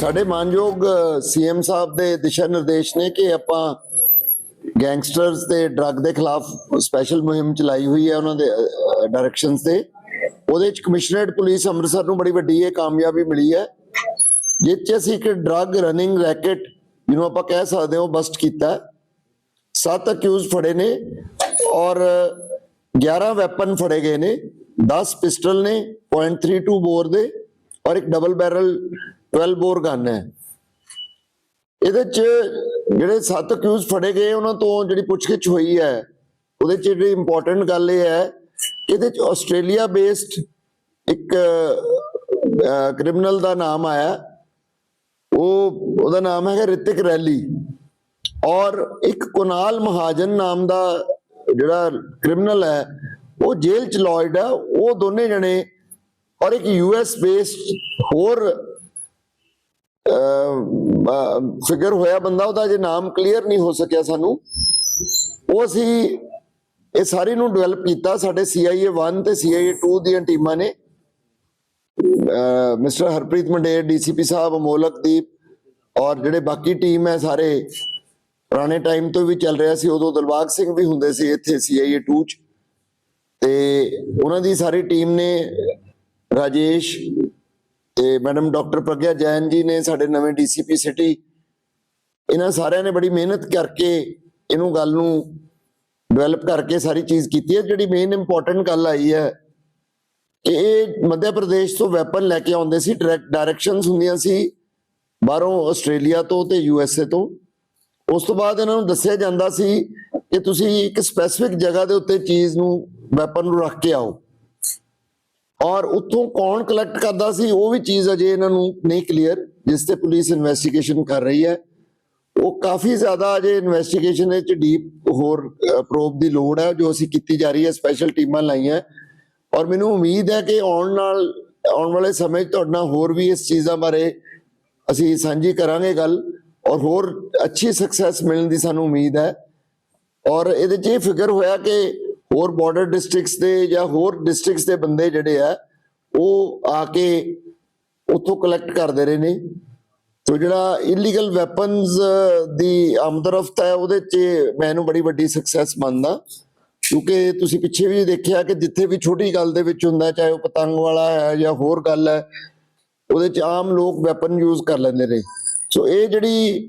ਸਾਡੇ ਮਾਨਯੋਗ ਸੀਐਮ ਸਾਹਿਬ ਦੇ ਦਿਸ਼ਾ ਨਿਰਦੇਸ਼ ਨੇ ਕਿ ਆਪਾਂ ਗੈਂਗਸਟਰਸ ਤੇ ਡਰੱਗ ਦੇ ਖਿਲਾਫ ਸਪੈਸ਼ਲ ਮੁਹਿੰਮ ਚਲਾਈ ਹੋਈ ਹੈ ਉਹਨਾਂ ਦੇ ਡਾਇਰੈਕਸ਼ਨਸ ਤੇ। ਉਹਦੇ ਚ ਕਮਿਸ਼ਨਰੇਟ ਪੁਲਿਸ ਅੰਮ੍ਰਿਤਸਰ ਨੂੰ ਬੜੀ ਵੱਡੀ ਇਹ ਕਾਮਯਾਬੀ ਮਿਲੀ ਹੈ। ਜਿਸ ਅਸੀਂ ਇੱਕ ਡਰੱਗ ਰਨਿੰਗ ਰੈਕਟ, ਜਿਹਨੂੰ ਆਪਾਂ ਕਹਿ ਸਕਦੇ ਹਾਂ ਬਸਟ ਕੀਤਾ ਸੱਤ ਅਕਿਊਜ਼ ਫੜੇ ਨੇ ਔਰ 11 ਵੈਪਨ ਫੜੇ ਗਏ ਨੇ। 10 ਪਿਸਟਲ ਨੇ .32 ਬੋਰ ਦੇ ਔਰ ਇੱਕ ਡਬਲ ਬੈਰਲ 12 ਬੋਰ ਗਨ ਹੈ। ਇਹਦੇ ਚ ਜਿਹੜੇ ਸੱਤ ਅਕਿਊਜ਼ ਫੜੇ ਗਏ, ਉਹਨਾਂ ਤੋਂ ਜਿਹੜੀ ਪੁੱਛਗਿੱਛ ਹੋਈ ਹੈ, ਉਹਦੇ ਚ ਜਿਹੜੀ ਇੰਪੋਰਟੈਂਟ ਗੱਲ ਇਹ ਹੈ ਕਿ ਇਹਦੇ ਚ ਆਸਟ੍ਰੇਲੀਆ ਬੇਸਡ ਇੱਕ ਕ੍ਰਿਮੀਨਲ ਦਾ ਨਾਮ ਆਇਆ। ਉਹ, ਉਹਦਾ ਨਾਮ ਹੈਗਾ ਰਿਤਿਕ ਰੈਲੀ। ਔਰ ਇੱਕ ਕੁਨਾਲ ਮਹਾਜਨ ਨਾਮ ਦਾ ਜਿਹੜਾ ਕ੍ਰਿਮੀਨਲ ਹੈ, ਉਹ ਜੇਲ੍ਹ ਚ ਲੌਇਡ ਹੈ। ਉਹ ਦੋਨੇ ਜਣੇ ਔਰ ਇੱਕ ਯੂਐਸ ਬੇਸਡ ਹੋਰ ਫਿਗਰ ਹੋਇਆ ਬੰਦਾ ਉਹਦਾ, ਜੇ ਨਾਮ ਕਲੀਅਰ ਨਹੀਂ ਹੋ ਸਕਿਆ ਸਾਨੂੰ। ਉਹ ਅਸੀਂ ਇਹ ਸਾਰੇ ਨੂੰ ਡਿਵੈਲਪ ਕੀਤਾ, ਸਾਡੇ CIA 1 ਤੇ CIA 2 ਦੀਆਂ ਟੀਮਾਂ ਨੇ। ਮਿਸਟਰ ਹਰਪ੍ਰੀਤ ਮੰਡੇਰ ਡੀਸੀਪੀ ਸਾਹਿਬ ਅਮੋਲਕਦੀਪ ਔਰ ਜਿਹੜੇ ਬਾਕੀ ਟੀਮ ਹੈ ਸਾਰੇ, ਪੁਰਾਣੇ ਟਾਈਮ ਤੋਂ ਵੀ ਚੱਲ ਰਿਹਾ ਸੀ। ਉਦੋਂ ਦਿਲਬਾਗ ਸਿੰਘ ਵੀ ਹੁੰਦੇ ਸੀ ਇੱਥੇ CIA 2 ਚ। ਤੇ ਉਹਨਾਂ ਦੀ ਸਾਰੀ ਟੀਮ ਨੇ, ਰਾਜੇਸ਼ ਤੇ ਮੈਡਮ ਡਾਕਟਰ ਪ੍ਰਗਿਆ ਜੈਨ ਜੀ ਨੇ ਸਾਡੇ ਨਵੇਂ ਡੀਸੀਪੀ ਸਿਟੀ, ਇਹਨਾਂ ਸਾਰਿਆਂ ਨੇ ਬੜੀ ਮਿਹਨਤ ਕਰਕੇ ਇਹਨੂੰ ਗੱਲ ਨੂੰ ਡਿਵੈਲਪ ਕਰਕੇ ਸਾਰੀ ਚੀਜ਼ ਕੀਤੀ ਹੈ। ਜਿਹੜੀ ਮੇਨ ਇੰਪੋਰਟੈਂਟ ਗੱਲ ਆਈ ਹੈ ਕਿ ਇਹ ਮੱਧ ਪ੍ਰਦੇਸ਼ ਤੋਂ ਵੈਪਨ ਲੈ ਕੇ ਆਉਂਦੇ ਸੀ ਡਾਇਰੈਕਸ਼ਨਸ ਹੁੰਦੀਆਂ ਸੀ ਬਾਹਰੋਂ ਆਸਟ੍ਰੇਲੀਆ ਤੋਂ ਤੇ ਏ ਤੋਂ। ਉਸ ਤੋਂ ਬਾਅਦ ਇਹਨਾਂ ਨੂੰ ਦੱਸਿਆ ਜਾਂਦਾ ਸੀ ਕਿ ਤੁਸੀਂ ਇੱਕ ਸਪੈਸਿਫਿਕ ਜਗ੍ਹਾ ਦੇ ਉੱਤੇ ਚੀਜ਼ ਨੂੰ ਵੈਪਨ ਨੂੰ ਰੱਖ ਕੇ ਆਓ। ਔਰ ਉੱਥੋਂ ਕੌਣ ਕਲੈਕਟ ਕਰਦਾ ਸੀ, ਉਹ ਵੀ ਚੀਜ਼ ਅਜੇ ਇਹਨਾਂ ਨੂੰ ਨਹੀਂ ਕਲੀਅਰ ਜਿਸ ਤੇ ਪੁਲਿਸ ਇਨਵੈਸਟੀਗੇਸ਼ਨ ਕਰ ਰਹੀ ਹੈ। ਉਹ ਕਾਫੀ ਜ਼ਿਆਦਾ ਅਜੇ ਇਨਵੈਸਟੀਗੇਸ਼ਨ ਵਿੱਚ ਡੀਪ ਹੋਰ ਪ੍ਰੋਬ ਦੀ ਲੋੜ ਹੈ, ਜੋ ਅਸੀਂ ਕੀਤੀ ਜਾ ਰਹੀ ਹੈ ਸਪੈਸ਼ਲ ਟੀਮਾਂ ਲਾਈਆਂ। ਔਰ ਮੈਨੂੰ ਉਮੀਦ ਹੈ ਕਿ ਆਉਣ ਨਾਲ, ਆਉਣ ਵਾਲੇ ਸਮੇਂ 'ਚ ਤੁਹਾਡੇ ਨਾਲ ਹੋਰ ਵੀ ਇਸ ਚੀਜ਼ਾਂ ਬਾਰੇ ਅਸੀਂ ਸਾਂਝੀ ਕਰਾਂਗੇ ਗੱਲ, ਔਰ ਹੋਰ ਅੱਛੀ ਸਕਸੈਸ ਮਿਲਣ ਦੀ ਸਾਨੂੰ ਉਮੀਦ ਹੈ। ਔਰ ਇਹਦੇ 'ਚ ਇਹ ਫਿਕਰ ਹੋਇਆ ਕਿ ਹੋਰ ਬਾਰਡਰ ਡਿਸਟ੍ਰਿਕਟਸ ਦੇ ਜਾਂ ਹੋਰ ਡਿਸਟ੍ਰਿਕਟਸ ਦੇ ਬੰਦੇ ਜਿਹੜੇ ਆ, ਉਹ ਆ ਕੇ ਉੱਥੋਂ ਕਲੈਕਟ ਕਰਦੇ ਰਹੇ ਨੇ। ਸੋ ਜਿਹੜਾ ਇਲੀਗਲ ਵੈਪਨਸ ਦੀ ਆਮਦਰਫਤ ਹੈ, ਉਹਦੇ 'ਚ ਮੈਨੂੰ ਬੜੀ ਵੱਡੀ ਸਕਸੈਸ ਮੰਨਦਾ। ਕਿਉਂਕਿ ਤੁਸੀਂ ਪਿੱਛੇ ਵੀ ਦੇਖਿਆ ਕਿ ਜਿੱਥੇ ਵੀ ਛੋਟੀ ਗੱਲ ਦੇ ਵਿੱਚ ਹੁੰਦਾ, ਚਾਹੇ ਉਹ ਪਤੰਗ ਵਾਲਾ ਹੈ ਜਾਂ ਹੋਰ ਗੱਲ ਹੈ, ਉਹਦੇ 'ਚ ਆਮ ਲੋਕ ਵੈਪਨ ਯੂਜ਼ ਕਰ ਲੈਂਦੇ ਨੇ। ਸੋ ਇਹ ਜਿਹੜੀ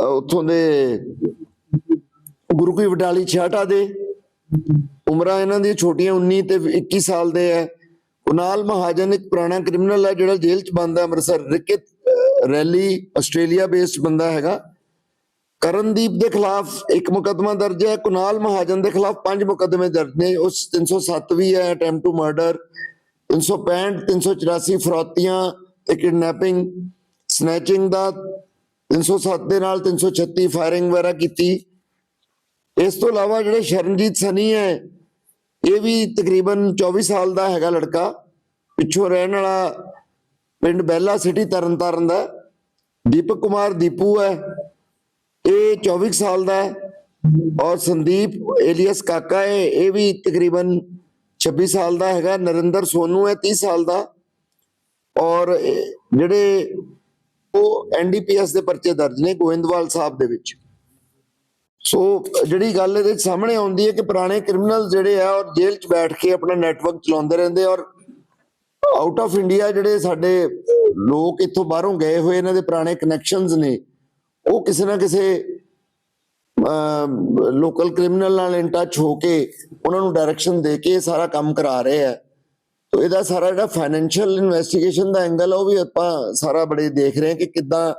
ਉੱਥੋਂ ਦੇ ਗੁਰੂ ਕੀ ਵਡਾਲੀ ਛਾਟਾ ਦੇ ਉਮਰਾਂ ਇਹਨਾਂ ਦੀ ਛੋਟੀਆਂ 19 ਤੇ 21 ਸਾਲ ਦੇ ਹੈ। ਕੁਨਾਲ ਮਹਾਜਨ ਇੱਕ ਪੁਰਾਣਾ ਕ੍ਰਿਮੀਨਲ ਹੈ ਜਿਹੜਾ ਜੇਲ੍ਹ ਚ ਬੰਦ ਹੈ, ਅੰਮ੍ਰਿਤਸਰ ਰਿਕਿਤ ਰੈਲੀ ਆਸਟ੍ਰੇਲੀਆ ਬੇਸਡ ਬੰਦਾ ਹੈਗਾ। ਕਰਨਦੀਪ ਦੇ ਖਿਲਾਫ ਇੱਕ ਮੁਕੱਦਮਾ ਦਰਜ ਹੈ, ਕੁਨਾਲ ਮਹਾਜਨ ਦੇ ਖਿਲਾਫ ਪੰਜ ਮੁਕੱਦਮੇ ਦਰਜ ਨੇ। ਉਸ 307 ਵੀ ਹੈ ਅਟੈਂਪਟ ਟੂ ਮਰਡਰ 365 384 ਫਰੋਤੀਆਂ ਤੇ ਕਿਡਨੈਪਿੰਗ ਸਨੈਚਿੰਗ ਦਾ 307 ਦੇ ਨਾਲ 336 ਫਾਇਰਿੰਗ ਵਗੈਰਾ ਕੀਤੀ। ਇਸ ਤੋਂ ਇਲਾਵਾ ਜਿਹੜੇ ਸ਼ਰਨਜੀਤ ਸਨੀ ਹੈ, ਇਹ ਵੀ ਤਕਰੀਬਨ 24 ਸਾਲ ਦਾ ਹੈਗਾ ਲੜਕਾ। ਪਿੱਛੋਂ ਰਹਿਣ ਵਾਲਾ ਪਿੰਡ ਬੈਲਾ ਸਿਟੀ ਤਰਨਤਾਰਨ ਦਾ। ਦੀਪਕ ਕੁਮਾਰ ਦੀਪੂ ਹੈ, ਇਹ 24 ਸਾਲ ਦਾ ਹੈ। ਔਰ ਸੰਦੀਪ ਏਲੀਅਸ ਕਾਕਾ ਹੈ, ਇਹ ਵੀ ਤਕਰੀਬਨ 26 ਸਾਲ ਦਾ ਹੈਗਾ। ਨਰਿੰਦਰ ਸੋਨੂ ਹੈ 30 ਸਾਲ ਦਾ। ਔਰ ਜਿਹੜੇ ਉਹ ਐਨਡੀਪੀਐਸ ਦੇ ਪਰਚੇ ਦਰਜ ਨੇ ਗੋਇੰਦਵਾਲ ਸਾਹਿਬ ਦੇ ਵਿੱਚ। ਸੋ ਜਿਹੜੀ ਗੱਲ ਇਹਦੇ ਸਾਹਮਣੇ ਆਉਂਦੀ ਹੈ ਕਿ ਪੁਰਾਣੇ ਕ੍ਰਿਮੀਨਲ ਜਿਹੜੇ ਆ ਔਰ ਜੇਲ੍ਹ 'ਚ ਬੈਠ ਕੇ ਆਪਣਾ ਨੈਟਵਰਕ ਚਲਾਉਂਦੇ ਰਹਿੰਦੇ ਔਰ ਆਊਟ ਆਫ ਇੰਡੀਆ ਜਿਹੜੇ ਸਾਡੇ ਲੋਕ ਇੱਥੋਂ ਬਾਹਰੋਂ ਗਏ ਹੋਏ, ਇਹਨਾਂ ਦੇ ਪੁਰਾਣੇ ਕਨੈਕਸ਼ਨਸ ਨੇ, ਉਹ ਕਿਸੇ ਨਾ ਕਿਸੇ ਲੋਕਲ ਕ੍ਰਿਮੀਨਲ ਨਾਲ ਇਨ ਟੱਚ ਹੋ ਕੇ ਉਹਨਾਂ ਨੂੰ ਡਾਇਰੈਕਸ਼ਨ ਦੇ ਕੇ ਇਹ ਸਾਰਾ ਕੰਮ ਕਰਾ ਰਹੇ ਆ। ਤੋ ਇਹਦਾ ਸਾਰਾ ਜਿਹੜਾ ਫਾਈਨੈਂਸ਼ੀਅਲ ਇਨਵੈਸਟੀਗੇਸ਼ਨ ਦਾ ਐਂਗਲ ਉਹ ਵੀ ਆਪਾਂ ਸਾਰਾ ਬੜੇ ਦੇਖ ਰਹੇ ਹਾਂ ਕਿ ਕਿੱਦਾਂ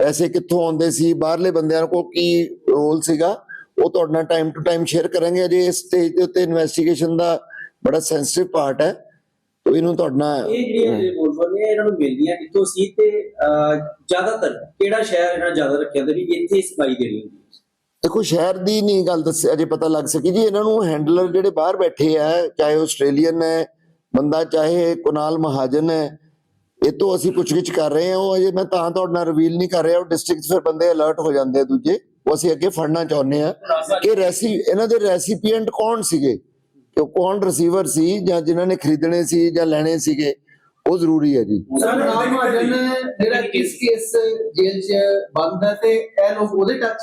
ਪੈਸੇ ਕਿੱਥੋਂ ਆਉਂਦੇ ਸੀ ਬਾਹਰਲੇ ਬੰਦਿਆਂ ਕੋਲ ਕੀ ਰੋਲ ਸੀਗਾ ਉਹ ਤੁਹਾਡੇ ਨਾਲ ਟਾਈਮ ਟੂ ਟਾਈਮ ਸ਼ੇਅਰ ਕਰਾਂਗੇ। ਅਜੇ ਇਸ ਸਟੇਜ ਦੇ ਉੱਤੇ ਇਨਵੈਸਟੀਗੇਸ਼ਨ ਦਾ ਬੜਾ ਸੈਂਸਿਟਿਵ ਪਾਰਟ ਹੈ। ਤੋ ਇਹਨੂੰ ਤੁਹਾਡੇ ਨਾਲ ਇਹ ਰਿਪੋਰਟਾਂ ਨੌਜਵਾਨ ਨੇ ਇਹਨਾਂ ਨੂੰ ਮਿਲਦੀਆਂ ਕਿੱਥੋਂ ਸੀ ਤੇ ਜ਼ਿਆਦਾਤਰ ਕਿਹੜਾ ਸ਼ਹਿਰ ਇਹਨਾਂ ਜ਼ਿਆਦਾ ਰੱਖਿਆ ਤੇ ਵੀ ਇੱਥੇ ਸਪਲਾਈ ਦੇਣੀ ਹੁੰਦੀ ਦੇਖੋ ਸ਼ਹਿਰ ਦੀ ਨਹੀਂ ਗੱਲ ਦੱਸ ਅਜੇ ਪਤਾ ਲੱਗ ਸਕੀ ਜੀ ਇਹਨਾਂ ਨੂੰ ਹੈਂਡਲਰ ਜਿਹੜੇ ਬਾਹਰ ਬੈਠੇ ਆ ਚਾਹੇ ਆਸਟ੍ਰੇਲੀਅਨ ਹੈ ਬੰਦਾ ਚਾਹੇ ਕੁਨਾਲ ਮਹਾਜਨ ਹੈ, ਇਹ ਤੋਂ ਅਸੀਂ ਪੁੱਛਗਿੱਛ ਕਰ ਰਹੇ ਹਾਂ, ਉਹ ਅਜੇ ਮੈਂ ਤਾਂ ਤੁਹਾਡੇ ਨਾਲ ਰਿਵੀਲ ਨਹੀਂ ਕਰ ਰਿਹਾ, ਉਹ ਡਿਸਟ੍ਰਿਕਟ ਫਿਰ ਬੰਦੇ ਅਲਰਟ ਹੋ ਜਾਂਦੇ ਆ ਦੂਜੇ, ਉਹ ਅਸੀਂ ਅੱਗੇ ਫੜਨਾ ਚਾਹੁੰਦੇ ਆ ਕਿ ਰੈਸੀ ਇਹਨਾਂ ਦੇ ਰੈਸੀਪੀਐਂਟ ਕੌਣ ਸੀਗੇ? ਕਿ ਕੌਣ ਰਿਸੀਵਰ ਸੀ ਜਾਂ ਜਿਨ੍ਹਾਂ ਨੇ ਖਰੀਦਣੇ ਸੀ ਜਾਂ ਲੈਣੇ ਸੀਗੇ? ਉਹ ਜ਼ਰੂਰੀ ਹੈ ਜੀ। ਸਰ ਨਾਮ ਮਹਾਜਨ ਜਿਹੜਾ ਕਿਸ ਕੇਸ ਜੇਲ੍ਹ 'ਚ ਬੰਦ ਹੈ ਤੇ ਇਹ ਲੋਕ ਉਹਦੇ ਟੱਚ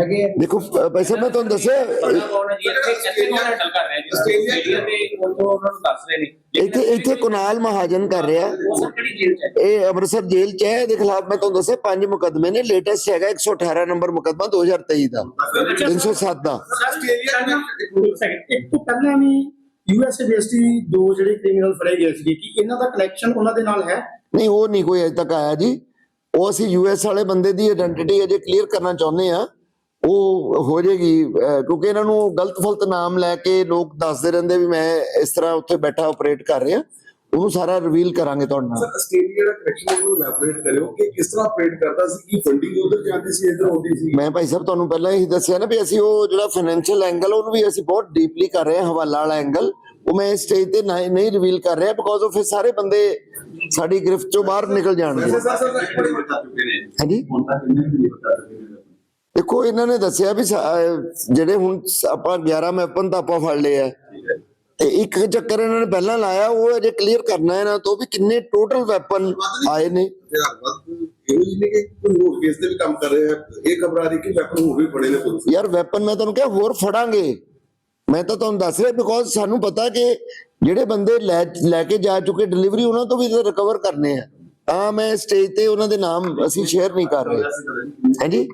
ਹੈਗੇ ਦੇਖੋ ਭਾਈ ਸਾਹਿਬ ਮੈਂ ਤੁਹਾਨੂੰ ਦੱਸਿਆ ਇੱਥੇ ਇੱਥੇ ਕੌਣ ਹੈਂਡਲ ਕਰ ਰਿਹਾ ਜੀ? ਆਸਟ੍ਰੇਲੀਆ ਤੇ ਉਹ ਉਹਨਾਂ ਨੂੰ ਦੱਸ ਰਹੇ ਨੇ। ਇੱਥੇ ਇੱਥੇ ਕੁਨਾਲ ਮਹਾਜਨ ਕਰ ਰਿਹਾ। ਇਹ ਅੰਮ੍ਰਿਤਸਰ ਜੇਲ੍ਹ ਚ ਹੈ। ਇਹਦੇ ਖਿਲਾਫ ਮੈਂ ਤੁਹਾਨੂੰ ਦੱਸਿਆ ਪੰਜ ਮੁਕੱਦਮੇ ਨੇ। ਲੇਟੈਸਟ ਹੈਗਾ 118 ਨੰਬਰ ਮੁਕੱਦਮਾ 2023 ਦਾ। 307 ਦਾ। ਇੱਕ ਤੋਂ ਪਹਿਲਾਂ ਵੀ ਯੂਐਸਏ ਬੇਸਡ ਦੋ ਜਿਹੜੇ ਕ੍ਰਿਮੀਨਲ ਫੜੇ ਗਏ ਸੀਗੇ। ਕਿ ਇਹਨਾਂ ਦਾ ਕਨੈਕਸ਼ਨ ਉਹਨਾਂ ਦੇ ਨਾਲ ਹੈ? ਨਹੀਂ, ਉਹ ਨਹੀਂ ਕੋਈ ਅਜੇ ਤੱਕ ਆਇਆ ਜੀ। ਉਹ ਅਸੀਂ ਯੂਐਸ ਵਾਲੇ ਬੰਦੇ ਦੀ ਆਇਡੈਂਟੀਟੀ ਅਜੇ ਕਲੀਅਰ ਕਰਨਾ ਚਾਹੁੰਦੇ ਆ ਉਹ ਹੋ ਜਾਏਗੀ। ਕਿਉਂਕਿ ਇਹਨਾਂ ਨੂੰ ਗਲਤ ਫਲਤ ਨਾਮ ਲੈ ਕੇ ਲੋਕ ਦੱਸਦੇ ਰਹਿੰਦੇ ਵੀ ਮੈਂ ਇਸ ਤਰ੍ਹਾਂ ਉੱਥੇ ਬੈਠਾ ਆਪਰੇਟ ਕਰ ਰਿਹਾ। ਉਹਨੂੰ ਸਾਰਾ ਰਿਵੀਲ ਕਰਾਂਗੇ ਤੁਹਾਡੇ ਨਾਲ। ਸਰ ਆਸਟ੍ਰੇਲੀਆ ਦਾ ਕਨੈਕਸ਼ਨ ਨੂੰ ਇਲੈਬੋਰੇਟ ਕਰਿਓ ਕਿ ਕਿਸ ਤਰ੍ਹਾਂ ਆਪਰੇਟ ਕਰਦਾ ਸੀ ਕੀ ਫੰਡਿੰਗ ਉਧਰ ਜਾਂਦੀ ਸੀ ਇੱਧਰ ਆਉਂਦੀ ਸੀ? ਮੈਂ ਭਾਈ ਸਾਹਿਬ ਤੁਹਾਨੂੰ ਪਹਿਲਾਂ ਹੀ ਦੱਸਿਆ ਨਾ ਵੀ ਅਸੀਂ ਉਹ ਜਿਹੜਾ ਫਾਈਨੈਂਸ਼ੀਅਲ ਐਂਗਲ ਉਹਨੂੰ ਵੀ ਅਸੀਂ ਬਹੁਤ ਡੀਪਲੀ ਕਰ ਰਹੇ ਹਾਂ ਹਵਾਲਾ ਵਾਲਾ ਐਂਗਲ ਉਹ ਮੈਂ ਇਸ ਸਟੇਜ ਤੇ ਨਹੀਂ ਰਿਵੀਲ ਕਰ ਰਿਹਾ ਬਿਕੋਜ਼ ਉਹ ਫਿਰ ਸਾਰੇ ਬੰਦੇ ਸਾਡੀ ਗ੍ਰਿਫਤ ਚੋਂ ਬਾਹਰ ਨਿਕਲ ਜਾਣਗੇ। ਹਾਂਜੀ? ਦੇਖੋ ਇਹਨਾਂ ਨੇ ਦੱਸਿਆ ਵੀ ਜਿਹੜੇ ਹੁਣ ਆਪਾਂ 11 ਮੈਪਨ ਤਾਂ ਆਪਾਂ ਫੜ ਲਏ ਆ। ਤੇ ਇੱਕ ਚੱਕਰ ਇਹਨਾਂ ਨੇ ਪਹਿਲਾਂ ਲਾਇਆ, ਉਹ ਅਜੇ ਕਲੀਅਰ ਕਰਨਾ ਇਹਨਾਂ ਤੋਂ ਵੀ ਕਿੰਨੇ ਟੋਟਲ ਵੈਪਨ ਆਏ ਨੇ। ਯਾਰ ਵੈਪਨ ਮੈਂ ਤੁਹਾਨੂੰ ਕਿਹਾ, ਹੋਰ ਫੜਾਂਗੇ। ਮੈਂ ਤਾਂ ਤੁਹਾਨੂੰ ਦੱਸ ਰਿਹਾ ਬਿਕੋਜ਼ ਸਾਨੂੰ ਪਤਾ ਕਿ ਜਿਹੜੇ ਬੰਦੇ ਲੈ ਲੈ ਕੇ ਜਾ ਚੁੱਕੇ ਡਿਲੀਵਰੀ ਉਹਨਾਂ ਤੋਂ ਵੀ ਰਿਕਵਰ ਕਰਨੇ ਆ। ਤਾਂ ਮੈਂ ਸਟੇਜ ਤੇ ਉਹਨਾਂ ਦੇ ਨਾਮ ਅਸੀਂ ਸ਼ੇਅਰ ਨਹੀਂ ਕਰ ਰਹੇ। ਹਾਂਜੀ?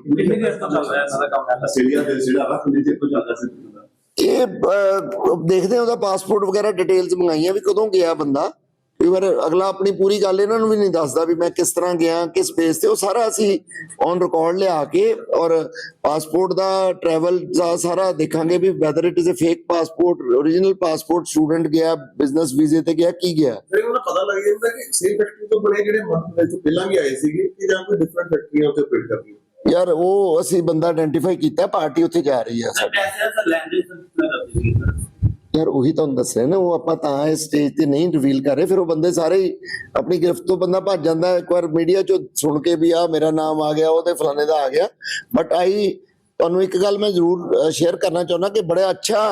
ਇਹ ਦੇਖਦੇ ਹਾਂ ਉਹਦਾ ਪਾਸਪੋਰਟ ਵਗੈਰਾ ਡਿਟੇਲਸ ਮੰਗਾਈਆਂ ਵੀ ਕਦੋਂ ਗਿਆ ਬੰਦਾ। ਕਈ ਵਾਰ ਅਗਲਾ ਆਪਣੀ ਪੂਰੀ ਗੱਲ ਇਹਨਾਂ ਨੂੰ ਵੀ ਨਹੀਂ ਦੱਸਦਾ ਵੀ ਮੈਂ ਕਿਸ ਤਰ੍ਹਾਂ ਗਿਆ, ਕਿਸ ਬੇਸ ਤੇ, ਉਹ ਸਾਰਾ ਅਸੀਂ ਔਨ ਰਿਕਾਰਡ ਲਿਆ ਕੇ ਔਰ ਪਾਸਪੋਰਟ ਦਾ ਟਰੈਵਲ ਦਾ ਸਾਰਾ ਦੇਖਾਂਗੇ ਵੀ whether it is a fake passport origignal passport student ਗਿਆ ਬਿਜ਼ਨਸ ਵੀਜ਼ੇ ਤੇ ਗਿਆ, ਕੀ ਗਿਆ। ਫਿਰ ਪਤਾ ਲੱਗ ਜਾਂਦਾ ਕਿ ਸੇਮ ਫੈਕਟਰੀ ਤੋਂ ਬਣੇ ਜਿਹੜੇ ਮਨ ਤੋਂ ਪਹਿਲਾਂ ਵੀ ਆਏ ਸੀਗੇ, ਕਿ ਜਾਂ ਕੋਈ ਡਿਫਰੈਂਟ ਫੈਕਟਰੀਆਂ ਉੱਤੇ ਆਪਰੇਟ ਕਰਦੀਆਂ ਯਾਰ ਉਹ ਅਸੀਂ ਬੰਦਾ ਆਇਡੈਂਟੀਫਾਈ ਕੀਤਾ ਪਾਰਟੀ ਉੱਥੇ ਜਾ ਰਹੀ ਆ ਸਾਡੀ। ਯਾਰ ਉਹੀ ਤੁਹਾਨੂੰ ਦੱਸ ਰਿਹਾ ਨਾ ਉਹ ਆਪਾਂ ਤਾਂ ਇਸ ਸਟੇਜ ਤੇ ਨਹੀਂ ਰਿਵੀਲ ਕਰ ਰਹੇ ਫਿਰ ਉਹ ਬੰਦੇ ਸਾਰੇ ਹੀ ਆਪਣੀ ਗ੍ਰਿਫਤ ਤੋਂ ਬੰਦਾ ਭੱਜ ਜਾਂਦਾ ਇੱਕ ਵਾਰ ਮੀਡੀਆ ਚੋਂ ਸੁਣ ਕੇ ਵੀ ਆ ਮੇਰਾ ਨਾਮ ਆ ਗਿਆ ਉਹਦੇ ਫਲਾਣੇ ਦਾ ਆ ਗਿਆ। ਬਟ ਆਈ ਤੁਹਾਨੂੰ ਇੱਕ ਗੱਲ ਮੈਂ ਜ਼ਰੂਰ ਸ਼ੇਅਰ ਕਰਨਾ ਚਾਹੁੰਦਾ ਕਿ ਬੜਾ ਅੱਛਾ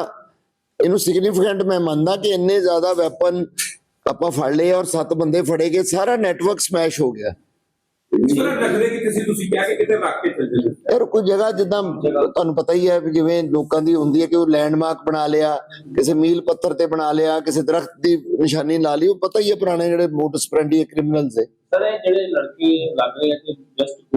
ਇਹਨੂੰ ਸਿਗਨੀਫੀਕੈਂਟ ਮੈਂ ਮੰਨਦਾ ਕਿ ਇੰਨੇ ਜ਼ਿਆਦਾ ਵੈਪਨ ਆਪਾਂ ਫੜ ਲਏ ਔਰ ਸੱਤ ਬੰਦੇ ਫੜੇ ਗਏ ਸਾਰਾ ਨੈਟਵਰਕ ਸਮੈਸ਼ ਹੋ ਗਿਆ। ਇਸ ਤਰ੍ਹਾਂ ਰੱਖਦੇ ਕਿ ਤੁਸੀਂ ਤੁਸੀਂ ਕਿਹਾ ਕਿ ਕਿਤੇ ਰੱਖ ਕੇ ਚੱਲ ਜਾਂਦੇ ਯਾਰ ਕੋਈ ਜਗ੍ਹਾ ਜਿੱਦਾਂ ਤੁਹਾਨੂੰ ਪਤਾ ਹੀ ਹੈ ਜਿਵੇਂ ਲੋਕਾਂ ਦੀ ਹੁੰਦੀ ਹੈ ਕਿ ਉਹ ਲੈਂਡਮਾਰਕ ਬਣਾ ਲਿਆ ਕਿਸੇ ਮੀਲ ਪੱਥਰ ਤੇ ਬਣਾ ਲਿਆ ਕਿਸੇ ਦਰਖਤ ਦੀ ਨਿਸ਼ਾਨੀ ਲਾ ਲਈ ਉਹ ਪਤਾ ਹੀ ਹੈ ਪੁਰਾਣੇ ਜਿਹੜੇ ਮੋਟਸ ਪ੍ਰੈਂਡੀ ਕ੍ਰਿਮੀਨਲਸ ਦੇ ਸਰ ਇਹ ਜਿਹੜੇ ਲੜਕੇ ਲੱਗ ਰਹੇ ਆ ਕਿ ਜਸਟ